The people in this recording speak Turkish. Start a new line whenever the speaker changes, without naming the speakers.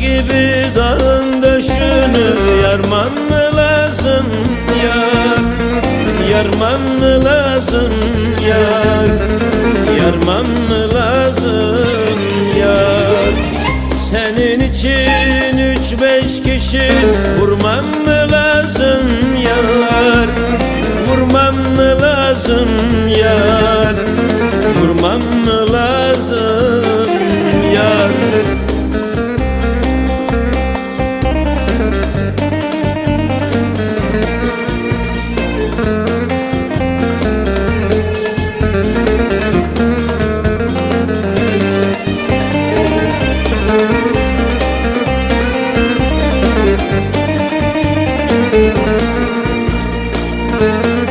gibi dağın döşünü Yarman mı lazım yar? Yarman mı lazım yar? Yarman mı lazım yar? Senin için üç beş kişi Vurmam mı lazım yar? Vurmam mı lazım yar? Vurmam mı Música